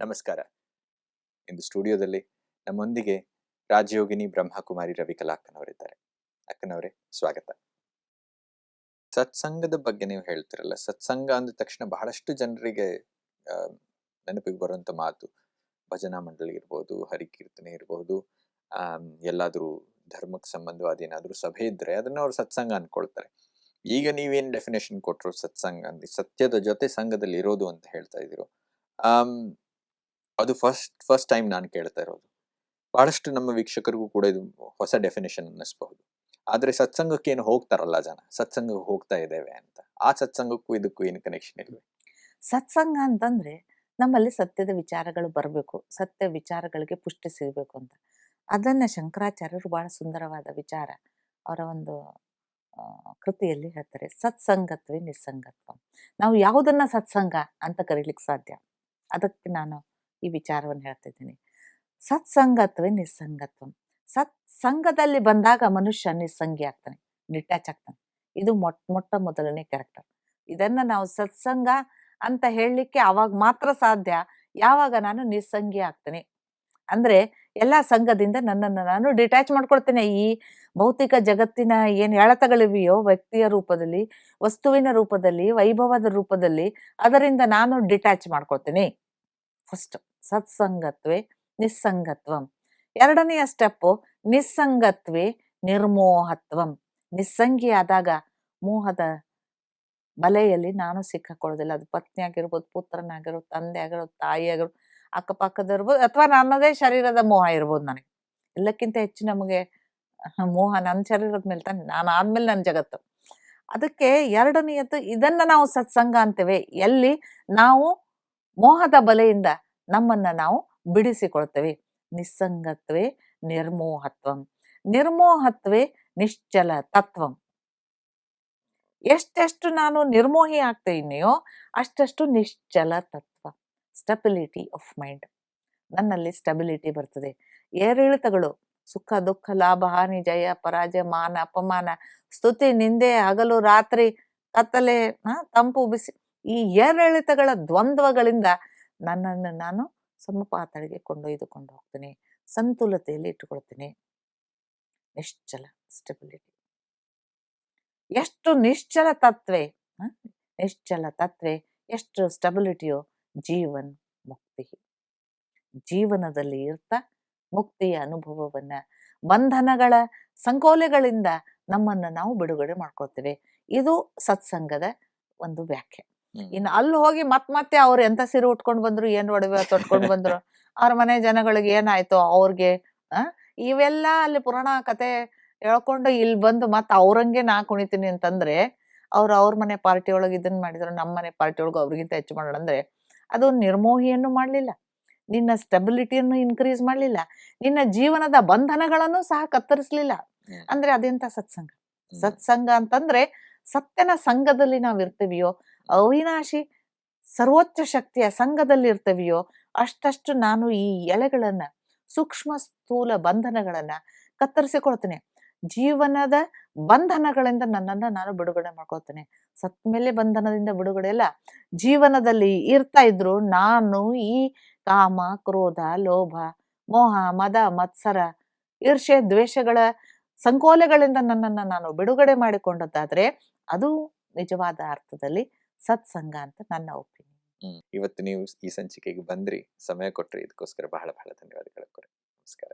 ನಮಸ್ಕಾರ. ಇಂದು ಸ್ಟುಡಿಯೋದಲ್ಲಿ ನಮ್ಮೊಂದಿಗೆ ರಾಜಯೋಗಿನಿ ಬ್ರಹ್ಮಕುಮಾರಿ ರವಿಕಲಾ ಅಕ್ಕನವರಿದ್ದಾರೆ. ಅಕ್ಕನವರೇ, ಸ್ವಾಗತ. ಸತ್ಸಂಗದ ಬಗ್ಗೆ ನೀವು ಹೇಳ್ತಿರಲ್ಲ, ಸತ್ಸಂಗ ಅಂದ ತಕ್ಷಣ ಬಹಳಷ್ಟು ಜನರಿಗೆ ನೆನಪಿಗೆ ಬರುವಂತ ಮಾತು. ಭಜನಾ ಮಂಡಳಿ ಇರ್ಬೋದು, ಹರಿಕೀರ್ತನೆ ಇರ್ಬೋದು ಎಲ್ಲಾದರೂ ಎಲ್ಲಾದ್ರೂ ಧರ್ಮಕ್ಕೆ ಸಂಬಂಧವಾದ ಏನಾದ್ರೂ ಸಭೆ ಇದ್ರೆ ಅದನ್ನ ಅವ್ರು ಸತ್ಸಂಗ ಅನ್ಕೊಳ್ತಾರೆ. ಈಗ ನೀವೇನ್ ಡೆಫಿನೇಷನ್ ಕೊಟ್ರು ಸತ್ಸಂಗ ಅಂದ್ರೆ ಸತ್ಯದ ಜೊತೆ ಸಂಘದಲ್ಲಿ ಇರೋದು ಅಂತ ಹೇಳ್ತಾ ಇದ್ದೀರೋ ಅದು ಫಸ್ಟ್ ಫಸ್ಟ್ ಟೈಮ್ ನಾನು ಕೇಳ್ತಾ ಇರೋದು. ಬಹಳಷ್ಟು ನಮ್ಮ ವೀಕ್ಷಕರಿಗೂ ಕೂಡ ಇದು ಹೊಸ ಡೆಫಿನೇಷನ್ ಅನ್ನಿಸ್ಬಹುದು. ಆದರೆ ಸತ್ಸಂಗಕ್ಕೆ ಏನು ಹೋಗ್ತಾರಲ್ಲ ಜನ, ಸತ್ಸಂಗಕ್ಕೆ ಹೋಗ್ತಾ ಇದ್ದೇವೆ ಅಂತ. ಆ ಸತ್ಸಂಗಕ್ಕೂ ಇದಕ್ಕೂ ಏನು ಕನೆಕ್ಷನ್ ಇಲ್ವೇ? ಸತ್ಸಂಗ ಅಂತಂದ್ರೆ ನಮ್ಮಲ್ಲಿ ಸತ್ಯದ ವಿಚಾರಗಳು ಬರಬೇಕು, ಸತ್ಯ ವಿಚಾರಗಳಿಗೆ ಪುಷ್ಟಿ ಸಿಗಬೇಕು ಅಂತ. ಅದನ್ನ ಶಂಕರಾಚಾರ್ಯರು ಬಹಳ ಸುಂದರವಾದ ವಿಚಾರ ಅವರ ಒಂದು ಕೃತಿಯಲ್ಲಿ ಹೇಳ್ತಾರೆ. ಸತ್ಸಂಗತ್ವೇ ನಿಸ್ಸಂಗತ್ವ. ನಾವು ಯಾವುದನ್ನ ಸತ್ಸಂಗ ಅಂತ ಕರೀಲಿಕ್ಕೆ ಸಾಧ್ಯ? ಅದಕ್ಕೆ ನಾನು ಈ ವಿಚಾರವನ್ನು ಹೇಳ್ತಿದ್ದೀನಿ ಸತ್ಸಂಗತ್ವೇ ನಿಸ್ಸಂಗತ್ವ. ಸತ್ಸಂಗದಲ್ಲಿ ಬಂದಾಗ ಮನುಷ್ಯ ನಿಸ್ಸಂಗಿ ಆಗ್ತಾನೆ ಡಿಟ್ಯಾಚ್ ಆಗ್ತಾನೆ. ಇದು ಮೊಟ್ಟ ಮೊಟ್ಟ ಮೊದಲನೇ ಕ್ಯಾರೆಕ್ಟರ್ ಇದನ್ನ ನಾವು ಸತ್ಸಂಗ ಅಂತ ಹೇಳಲಿಕ್ಕೆ ಅವಾಗ ಮಾತ್ರ ಸಾಧ್ಯ. ಯಾವಾಗ ನಾನು ನಿಸ್ಸಂಗಿ ಆಗ್ತೇನೆ. ಅಂದ್ರೆ ಎಲ್ಲ ಸಂಘದಿಂದ ನನ್ನನ್ನು ನಾನು ಡಿಟ್ಯಾಚ್ ಮಾಡ್ಕೊಳ್ತೇನೆ. ಈ ಭೌತಿಕ ಜಗತ್ತಿನ ಏನು ಎಳತಗಳಿವೆಯೋ ವ್ಯಕ್ತಿಯ ರೂಪದಲ್ಲಿ, ವಸ್ತುವಿನ ರೂಪದಲ್ಲಿ, ವೈಭವದ ರೂಪದಲ್ಲಿ, ಅದರಿಂದ ನಾನು ಡಿಟ್ಯಾಚ್ ಮಾಡ್ಕೊಳ್ತೇನೆ. ಫಸ್ಟ್ ಸತ್ಸಂಗತ್ವೇ, ನಿಸ್ಸಂಗತ್ವಂ. ಎರಡನೆಯ ಸ್ಟೆಪ್ಪು ನಿಸ್ಸಂಗತ್ವೇ, ನಿರ್ಮೋಹತ್ವಂ. ನಿಸ್ಸಂಗಿ ಆದಾಗ ಮೋಹದ ಬಲೆಯಲ್ಲಿ ನಾನು ಸಿಕ್ಕಾಕೊಳ್ಳೋದಿಲ್ಲ. ಅದು ಪತ್ನಿ ಆಗಿರ್ಬೋದು ಪುತ್ರನಾಗಿರ್ಬೋದು ತಂದೆ ಆಗಿರ್ಬೋದು, ತಾಯಿ ಆಗಿರ್ಬೋದು ಅಕ್ಕಪಕ್ಕದಿರ್ಬೋದು ಅಥವಾ ನನ್ನದೇ ಶರೀರದ ಮೋಹ ಇರ್ಬೋದು ನನಗೆ. ಎಲ್ಲಕ್ಕಿಂತ ಹೆಚ್ಚು ನಮಗೆ ಮೋಹ ನನ್ನ ಶರೀರದ ಮೇಲೆ ತಾನೆ, ನಾನು ಆದ್ಮೇಲೆ ನನ್ನ ಜಗತ್ತು. ಅದಕ್ಕೆ ಎರಡನೆಯದು ಇದನ್ನ ನಾವು ಸತ್ಸಂಗ ಅಂತೇವೆ. ಎಲ್ಲಿ ನಾವು ಮೋಹದ ಬಲೆಯಿಂದ ನಮ್ಮನ್ನ ನಾವು ಬಿಡಿಸಿಕೊಳ್ತೇವೆ. ನಿಸ್ಸಂಗತ್ವೇ ನಿರ್ಮೋಹತ್ವಂ. ನಿರ್ಮೋಹತ್ವೇ ನಿಶ್ಚಲ ತತ್ವಂ. ಎಷ್ಟೆಷ್ಟು ನಾನು ನಿರ್ಮೋಹಿ ಆಗ್ತೇನೆಯೋ ಅಷ್ಟಷ್ಟು ನಿಶ್ಚಲ ತತ್ವ ಸ್ಟೆಬಿಲಿಟಿ ಆಫ್ ಮೈಂಡ್ ನನ್ನಲ್ಲಿ ಸ್ಟೆಬಿಲಿಟಿ ಬರ್ತದೆ. ಏರಿಳಿತಗಳು, ಸುಖ, ದುಃಖ, ಲಾಭ, ಹಾನಿ, ಜಯ, ಪರಾಜಯ, ಮಾನ, ಅಪಮಾನ, ಸ್ತುತಿ, ನಿಂದೆ, ಹಗಲು, ರಾತ್ರಿ, ಕತ್ತಲೆ ತಂಪು, ಬಿಸಿ ಈ ಏರಿಳಿತಗಳ ದ್ವಂದ್ವಗಳಿಂದ ನನ್ನನ್ನು ನಾನು ಸಮಪಾತಳಿಗೆ ಕೊಂಡೊಯ್ದುಕೊಂಡು ಹೋಗ್ತೀನಿ. ಸಂತುಲತೆಯಲ್ಲಿ ಇಟ್ಟುಕೊಳ್ತೀನಿ. ನಿಶ್ಚಲ ಸ್ಟೆಬಿಲಿಟಿ. ಎಷ್ಟು ನಿಶ್ಚಲ ತತ್ವೆ? ನಿಶ್ಚಲ ತತ್ವೆ, ಎಷ್ಟು ಸ್ಟೆಬಿಲಿಟಿಯೋ ಜೀವನ್ ಮುಕ್ತಿ. ಜೀವನದಲ್ಲಿ ಇರ್ತಾ ಮುಕ್ತಿಯ ಅನುಭವವನ್ನ, ಬಂಧನಗಳ ಸಂಕೋಲೆಗಳಿಂದ ನಮ್ಮನ್ನ ನಾವು ಬಿಡುಗಡೆ ಮಾಡ್ಕೊಳ್ತೇವೆ. ಇದು ಸತ್ಸಂಗದ ಒಂದು ವ್ಯಾಖ್ಯೆ. ಇನ್ನು ಅಲ್ಲಿ ಹೋಗಿ ಮತ್ ಮತ್ತೆ ಅವ್ರು ಎಂತ ಸೀರೆ ಉಟ್ಕೊಂಡ್ ಬಂದ್ರು ಏನ್ ಒಡವೆ ತೊಟ್ಕೊಂಡ್ ಬಂದ್ರು ಅವ್ರ ಮನೆ ಜನಗಳಿಗೆ ಏನಾಯ್ತು ಅವ್ರಿಗೆ ಆ? ಇವೆಲ್ಲ ಅಲ್ಲಿ ಪುರಾಣ ಕತೆ ಹೇಳ್ಕೊಂಡು ಇಲ್ಲಿ ಬಂದು ಮತ್ ಅವ್ರಂಗೆ ನಾ ಕುಣಿತೀನಿ ಅಂತಂದ್ರೆ ಅವ್ರು ಅವ್ರ ಮನೆ ಪಾರ್ಟಿ ಒಳಗೆ ಇದನ್ನ ಮಾಡಿದ್ರು ನಮ್ಮ ಮನೆ ಪಾರ್ಟಿ ಒಳಗೆ ಅವ್ರಿಗಿಂತ ಹೆಚ್ಚು ಮಾಡೋಣ ಅಂದ್ರೆ ಅದು ನಿರ್ಮೋಹಿಯನ್ನು ಮಾಡಲಿಲ್ಲ. ನಿನ್ನ ಸ್ಟೆಬಿಲಿಟಿಯನ್ನು ಇನ್ಕ್ರೀಸ್ ಮಾಡ್ಲಿಲ್ಲ. ನಿನ್ನ ಜೀವನದ ಬಂಧನಗಳನ್ನು ಸಹ ಕತ್ತರಿಸ್ಲಿಲ್ಲ. ಅಂದ್ರೆ ಅದೆಂತ ಸತ್ಸಂಗ? ಸತ್ಸಂಗ ಅಂತಂದ್ರೆ ಸತ್ಯನ ಸಂಘದಲ್ಲಿ ನಾವ್ ಇರ್ತೀವಿಯೋ ಅವಿನಾಶಿ ಸರ್ವೋಚ್ಚ ಶಕ್ತಿಯ ಸಂಘದಲ್ಲಿ ಇರ್ತವೆಯೋ ಅಷ್ಟಷ್ಟು ನಾನು ಈ ಎಲೆಗಳನ್ನ, ಸೂಕ್ಷ್ಮ ಸ್ಥೂಲ ಬಂಧನಗಳನ್ನ ಕತ್ತರಿಸಿಕೊಳ್ತೇನೆ. ಜೀವನದ ಬಂಧನಗಳಿಂದ ನನ್ನನ್ನ ನಾನು ಬಿಡುಗಡೆ ಮಾಡ್ಕೊಳ್ತೇನೆ. ಸತ್ ಮೇಲೆ ಬಂಧನದಿಂದ ಬಿಡುಗಡೆ ಅಲ್ಲ, ಜೀವನದಲ್ಲಿ ಇರ್ತಾ ಇದ್ರು ನಾನು ಈ ಕಾಮ, ಕ್ರೋಧ, ಲೋಭ, ಮೋಹ, ಮದ, ಮತ್ಸರ ಈರ್ಷೆ ದ್ವೇಷಗಳ ಸಂಕೋಲೆಗಳಿಂದ ನನ್ನನ್ನ ನಾನು ಬಿಡುಗಡೆ ಮಾಡಿಕೊಂಡದ್ದಾದ್ರೆ, ಅದು ನಿಜವಾದ ಅರ್ಥದಲ್ಲಿ ಸತ್ಸಂಗ ಅಂತ ನನ್ನ ಒಪಿನಿಯನ್. ಇವತ್ತು ನೀವು ಈ ಸಂಚಿಕೆಗೆ ಬಂದ್ರಿ. ಸಮಯ ಕೊಟ್ರಿ. ಇದಕ್ಕೋಸ್ಕರ ಬಹಳ ಬಹಳ ಧನ್ಯವಾದಗಳು ನಮಸ್ಕಾರ.